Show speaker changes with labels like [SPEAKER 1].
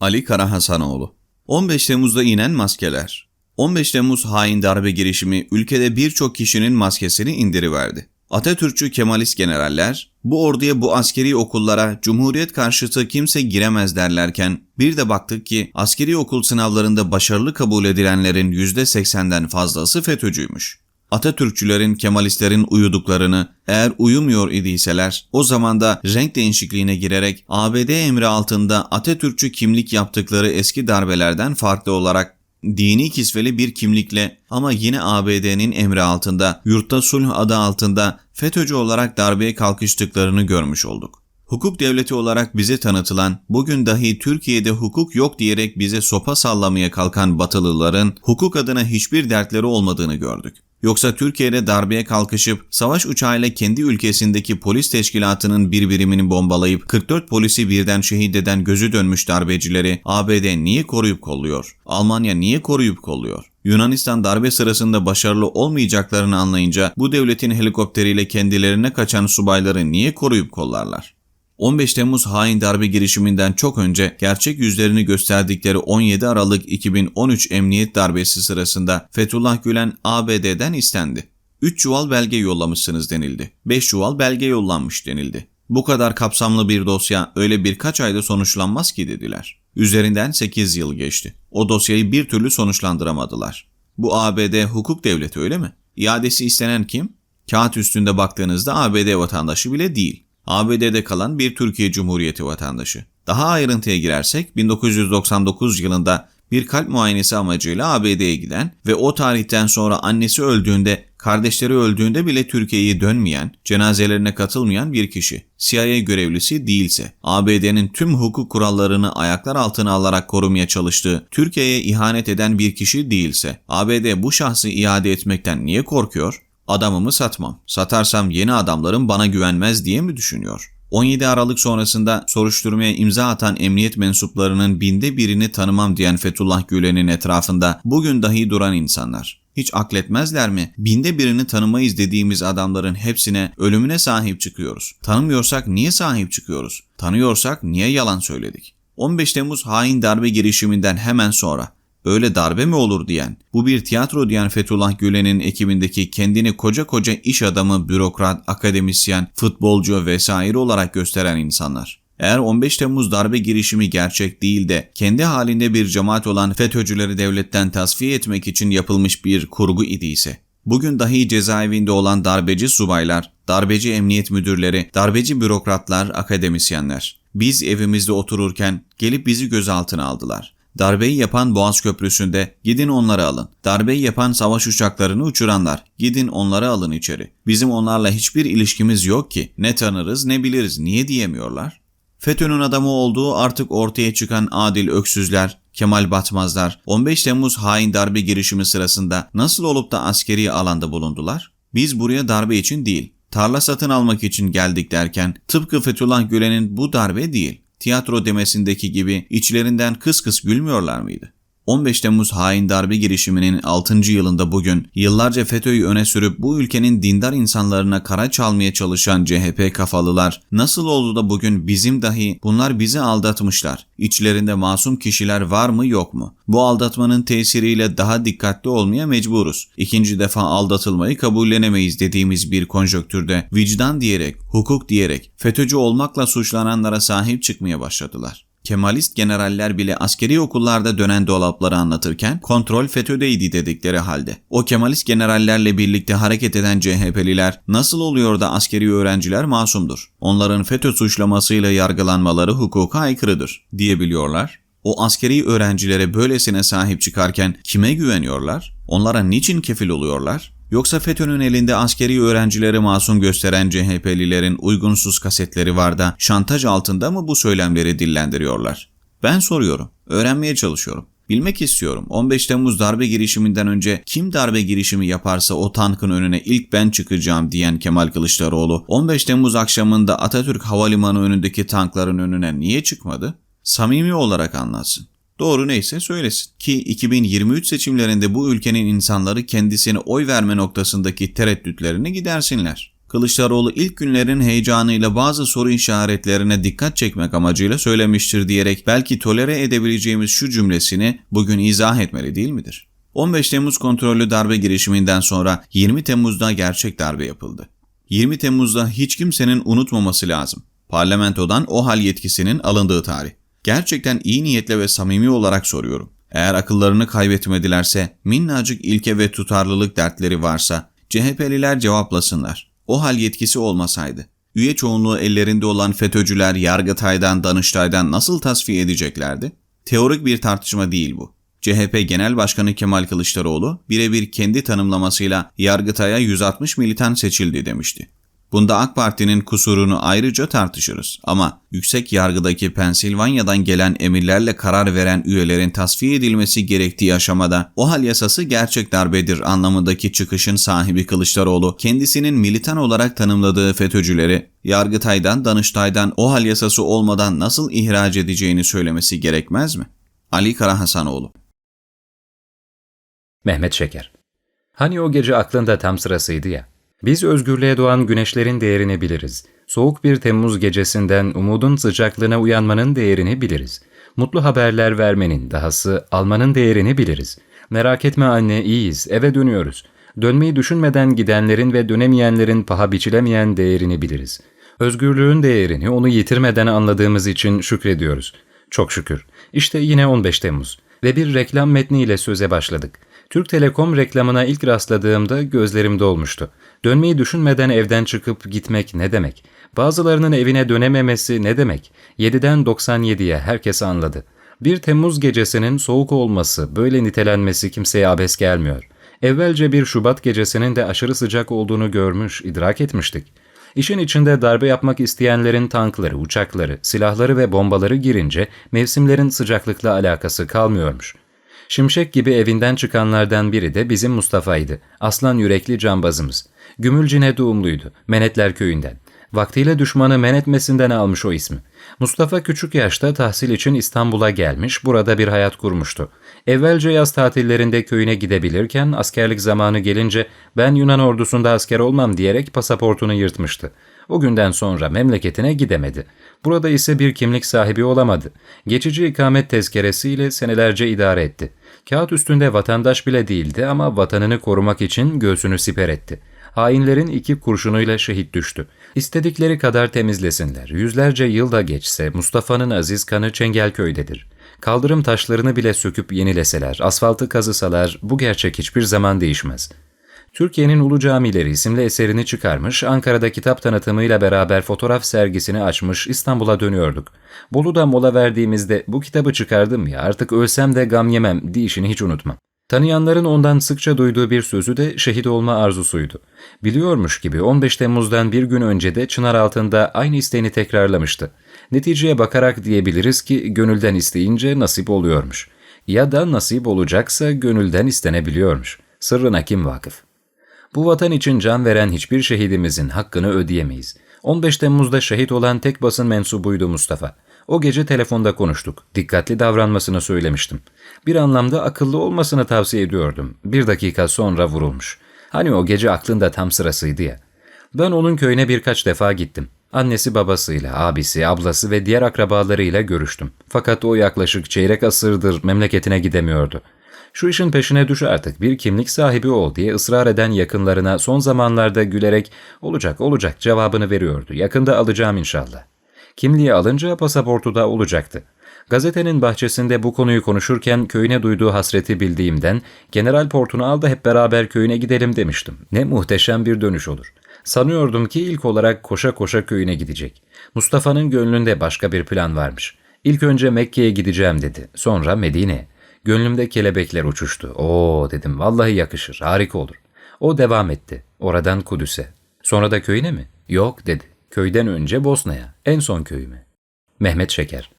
[SPEAKER 1] Ali Karahasanoğlu 15 Temmuz'da inen maskeler 15 Temmuz hain darbe girişimi ülkede birçok kişinin maskesini indiriverdi. Atatürkçü Kemalist generaller bu orduya bu askeri okullara Cumhuriyet karşıtı kimse giremez derlerken bir de baktık ki askeri okul sınavlarında başarılı kabul edilenlerin %80'den fazlası FETÖ'cüymüş. Atatürkçülerin, Kemalistlerin uyuduklarını eğer uyumuyor idiyseler o zaman da renk değişikliğine girerek ABD emri altında Atatürkçü kimlik yaptıkları eski darbelerden farklı olarak dini kisveli bir kimlikle ama yine ABD'nin emri altında yurtta sulh adı altında FETÖ'cü olarak darbeye kalkıştıklarını görmüş olduk. Hukuk devleti olarak bize tanıtılan, bugün dahi Türkiye'de hukuk yok diyerek bize sopa sallamaya kalkan batılıların hukuk adına hiçbir dertleri olmadığını gördük. Yoksa Türkiye'de darbeye kalkışıp savaş uçağıyla kendi ülkesindeki polis teşkilatının bir birimini bombalayıp 44 polisi birden şehit eden gözü dönmüş darbecileri ABD niye koruyup kolluyor? Almanya niye koruyup kolluyor? Yunanistan darbe sırasında başarılı olmayacaklarını anlayınca bu devletin helikopteriyle kendilerine kaçan subayları niye koruyup kollarlar? 15 Temmuz hain darbe girişiminden çok önce gerçek yüzlerini gösterdikleri 17 Aralık 2013 emniyet darbesi sırasında Fethullah Gülen ABD'den istendi. 3 çuval belge yollamışsınız denildi. 5 çuval belge yollanmış denildi. Bu kadar kapsamlı bir dosya öyle birkaç ayda sonuçlanmaz ki dediler. Üzerinden 8 yıl geçti. O dosyayı bir türlü sonuçlandıramadılar. Bu ABD hukuk devleti öyle mi? İadesi istenen kim? Kağıt üstünde baktığınızda ABD vatandaşı bile değil. ABD'de kalan bir Türkiye Cumhuriyeti vatandaşı. Daha ayrıntıya girersek 1999 yılında bir kalp muayenesi amacıyla ABD'ye giden ve o tarihten sonra annesi öldüğünde, kardeşleri öldüğünde bile Türkiye'ye dönmeyen, cenazelerine katılmayan bir kişi. CIA görevlisi değilse, ABD'nin tüm hukuk kurallarını ayaklar altına alarak korumaya çalıştığı, Türkiye'ye ihanet eden bir kişi değilse, ABD bu şahsı iade etmekten niye korkuyor? Adamımı satmam. Satarsam yeni adamlarım bana güvenmez diye mi düşünüyor? 17 Aralık sonrasında soruşturmaya imza atan emniyet mensuplarının binde birini tanımam diyen Fethullah Gülen'in etrafında bugün dahi duran insanlar. Hiç akletmezler mi? Binde birini tanımayız dediğimiz adamların hepsine ölümüne sahip çıkıyoruz. Tanımıyorsak niye sahip çıkıyoruz? Tanıyorsak niye yalan söyledik? 15 Temmuz hain darbe girişiminden hemen sonra böyle darbe mi olur diyen, bu bir tiyatro diyen Fethullah Gülen'in ekibindeki kendini koca koca iş adamı, bürokrat, akademisyen, futbolcu vesaire olarak gösteren insanlar. Eğer 15 Temmuz darbe girişimi gerçek değil de kendi halinde bir cemaat olan FETÖ'cüleri devletten tasfiye etmek için yapılmış bir kurgu idiyse, bugün dahi cezaevinde olan darbeci subaylar, darbeci emniyet müdürleri, darbeci bürokratlar, akademisyenler, biz evimizde otururken gelip bizi gözaltına aldılar. Darbeyi yapan Boğaz Köprüsü'nde gidin onları alın. Darbeyi yapan savaş uçaklarını uçuranlar gidin onları alın içeri. Bizim onlarla hiçbir ilişkimiz yok ki ne tanırız ne biliriz niye diyemiyorlar? FETÖ'nün adamı olduğu artık ortaya çıkan adil öksüzler, Kemal Batmazlar 15 Temmuz hain darbe girişimi sırasında nasıl olup da askeri alanda bulundular? Biz buraya darbe için değil, tarla satın almak için geldik derken tıpkı Fethullah Gülen'in bu darbe değil tiyatro demesindeki gibi içlerinden kıs kıs gülmüyorlar mıydı? 15 Temmuz hain darbe girişiminin 6. yılında bugün yıllarca FETÖ'yü öne sürüp bu ülkenin dindar insanlarına kara çalmaya çalışan CHP kafalılar nasıl oldu da bugün bizim dahi bunlar bizi aldatmışlar. İçlerinde masum kişiler var mı yok mu? Bu aldatmanın tesiriyle daha dikkatli olmaya mecburuz. İkinci defa aldatılmayı kabullenemeyiz dediğimiz bir konjöktürde vicdan diyerek, hukuk diyerek FETÖ'cü olmakla suçlananlara sahip çıkmaya başladılar. Kemalist generaller bile askeri okullarda dönen dolapları anlatırken kontrol FETÖ'deydi dedikleri halde. O Kemalist generallerle birlikte hareket eden CHP'liler nasıl oluyor da askeri öğrenciler masumdur? Onların FETÖ suçlamasıyla yargılanmaları hukuka aykırıdır diyebiliyorlar. O askeri öğrencilere böylesine sahip çıkarken kime güveniyorlar? Onlara niçin kefil oluyorlar? Yoksa FETÖ'nün elinde askeri öğrencileri masum gösteren CHP'lilerin uygunsuz kasetleri var da şantaj altında mı bu söylemleri dillendiriyorlar? Ben soruyorum, öğrenmeye çalışıyorum. Bilmek istiyorum 15 Temmuz darbe girişiminden önce kim darbe girişimi yaparsa o tankın önüne ilk ben çıkacağım diyen Kemal Kılıçdaroğlu 15 Temmuz akşamında Atatürk Havalimanı önündeki tankların önüne niye çıkmadı? Samimi olarak anlatsın. Doğru neyse söylesin. Ki 2023 seçimlerinde bu ülkenin insanları kendisine oy verme noktasındaki tereddütlerini gidersinler. Kılıçdaroğlu ilk günlerin heyecanıyla bazı soru işaretlerine dikkat çekmek amacıyla söylemiştir diyerek belki tolere edebileceğimiz şu cümlesini bugün izah etmeli değil midir? 15 Temmuz kontrollü darbe girişiminden sonra 20 Temmuz'da gerçek darbe yapıldı. 20 Temmuz'da hiç kimsenin unutmaması lazım. Parlamentodan o hal yetkisinin alındığı tarih. Gerçekten iyi niyetle ve samimi olarak soruyorum. Eğer akıllarını kaybetmedilerse, minnacık ilke ve tutarlılık dertleri varsa, CHP'liler cevaplasınlar. O hal yetkisi olmasaydı, üye çoğunluğu ellerinde olan FETÖ'cüler Yargıtay'dan, Danıştay'dan nasıl tasfiye edeceklerdi? Teorik bir tartışma değil bu. CHP Genel Başkanı Kemal Kılıçdaroğlu birebir kendi tanımlamasıyla Yargıtay'a 160 militan seçildi demişti. Bunda AK Parti'nin kusurunu ayrıca tartışırız ama yüksek yargıdaki Pensilvanya'dan gelen emirlerle karar veren üyelerin tasfiye edilmesi gerektiği aşamada o hal yasası gerçek darbedir anlamındaki çıkışın sahibi Kılıçdaroğlu kendisinin militan olarak tanımladığı FETÖ'cüleri Yargıtay'dan Danıştay'dan o hal yasası olmadan nasıl ihraç edeceğini söylemesi gerekmez mi? Ali Karahasanoğlu
[SPEAKER 2] Mehmet Şeker Hani o gece aklında tam sırasıydı ya. Biz özgürlüğe doğan güneşlerin değerini biliriz. Soğuk bir Temmuz gecesinden umudun sıcaklığına uyanmanın değerini biliriz. Mutlu haberler vermenin, dahası almanın değerini biliriz. Merak etme anne, iyiyiz, eve dönüyoruz. Dönmeyi düşünmeden gidenlerin ve dönemeyenlerin paha biçilemeyen değerini biliriz. Özgürlüğün değerini onu yitirmeden anladığımız için şükrediyoruz. Çok şükür. İşte yine 15 Temmuz. Ve bir reklam metniyle söze başladık. Türk Telekom reklamına ilk rastladığımda gözlerim dolmuştu. Dönmeyi düşünmeden evden çıkıp gitmek ne demek? Bazılarının evine dönememesi ne demek? 7'den 97'ye herkes anladı. Bir Temmuz gecesinin soğuk olması, böyle nitelenmesi kimseye abes gelmiyor. Evvelce bir Şubat gecesinin de aşırı sıcak olduğunu görmüş, idrak etmiştik. İşin içinde darbe yapmak isteyenlerin tankları, uçakları, silahları ve bombaları girince mevsimlerin sıcaklıkla alakası kalmıyormuş.'' Şimşek gibi evinden çıkanlardan biri de bizim Mustafa'ydı. Aslan yürekli cambazımız. Gümülcine doğumluydu. Menetler köyünden. Vaktiyle düşmanı men etmesinden almış o ismi. Mustafa küçük yaşta tahsil için İstanbul'a gelmiş, burada bir hayat kurmuştu. Evvelce yaz tatillerinde köyüne gidebilirken askerlik zamanı gelince ben Yunan ordusunda asker olmam diyerek pasaportunu yırtmıştı. O günden sonra memleketine gidemedi. Burada ise bir kimlik sahibi olamadı. Geçici ikamet tezkeresiyle senelerce idare etti. Kağıt üstünde vatandaş bile değildi ama vatanını korumak için göğsünü siper etti. Hainlerin iki kurşunuyla şehit düştü. İstedikleri kadar temizlesinler. Yüzlerce yılda geçse Mustafa'nın aziz kanı Çengelköy'dedir. Kaldırım taşlarını bile söküp yenileseler, asfaltı kazısalar bu gerçek hiçbir zaman değişmez.'' Türkiye'nin Ulu Camileri isimli eserini çıkarmış, Ankara'da kitap tanıtımıyla beraber fotoğraf sergisini açmış, İstanbul'a dönüyorduk. Bolu'da mola verdiğimizde bu kitabı çıkardım ya artık ölsem de gam yemem deyişini hiç unutmam. Tanıyanların ondan sıkça duyduğu bir sözü de şehit olma arzusuydu. Biliyormuş gibi 15 Temmuz'dan bir gün önce de çınar altında aynı isteğini tekrarlamıştı. Neticeye bakarak diyebiliriz ki gönülden isteyince nasip oluyormuş. Ya da nasip olacaksa gönülden istenebiliyormuş. Sırrına kim vakıf? Bu vatan için can veren hiçbir şehidimizin hakkını ödeyemeyiz. 15 Temmuz'da şehit olan tek basın mensubuydu Mustafa. O gece telefonda konuştuk. Dikkatli davranmasını söylemiştim. Bir anlamda akıllı olmasını tavsiye ediyordum. Bir dakika sonra vurulmuş. Hani o gece aklında tam sırasıydı ya. Ben onun köyüne birkaç defa gittim. Annesi babasıyla, abisi, ablası ve diğer akrabalarıyla görüştüm. Fakat o yaklaşık çeyrek asırdır memleketine gidemiyordu. Şu işin peşine düş artık bir kimlik sahibi ol diye ısrar eden yakınlarına son zamanlarda gülerek olacak olacak cevabını veriyordu. Yakında alacağım inşallah. Kimliği alınca pasaportu da olacaktı. Gazetenin bahçesinde bu konuyu konuşurken köyüne duyduğu hasreti bildiğimden general portunu al da hep beraber köyüne gidelim demiştim. Ne muhteşem bir dönüş olur. Sanıyordum ki ilk olarak koşa koşa köyüne gidecek. Mustafa'nın gönlünde başka bir plan varmış. İlk önce Mekke'ye gideceğim dedi. Sonra Medine'ye. Gönlümde kelebekler uçuştu. Oo dedim vallahi yakışır, harika olur. O devam etti. Oradan Kudüs'e. Sonra da köyüne mi? Yok dedi. Köyden önce Bosna'ya. En son köyüme. Mehmet Şeker